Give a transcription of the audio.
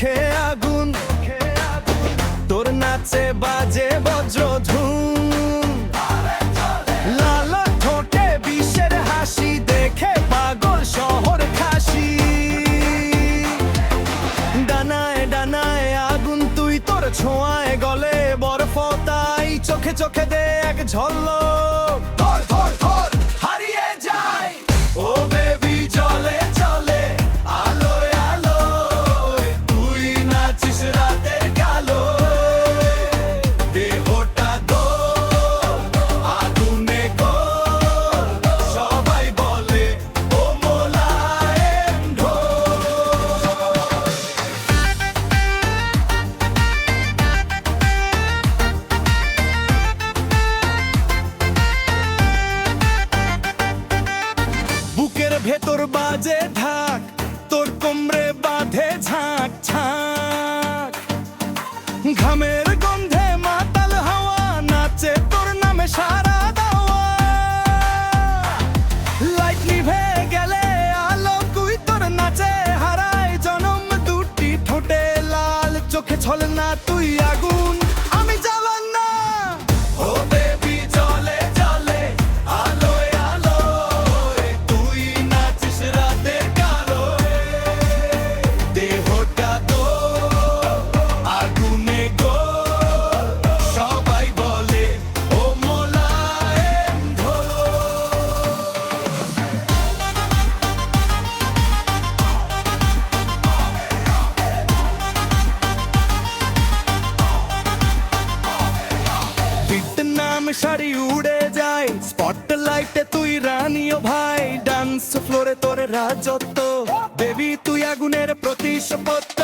চোখে আগুন তোর নাচে বাজে বজ্র ঠোঁটে হাসি দেখে শহর খাসি। ডানায় ডানায় আগুন তুই তোর ছোঁয়ায় গলে বরফ তাই চোখে চোখে দে এক ঝলক। ভেতর বাজে ঢাক, তোর কোমরে বাঁধে ঝাঁক ঝাঁক। ঘামের গন্ধে মাতাল হাওয়া নাচে, তোর নামে সারা শাড়ি উড়ে যায়। স্পটলাইটে তুই রানিও ভাই। ডান্স ফ্লোরে তোর রাজত্ব। বেবি তুই আগুনের প্রতিশপত্ত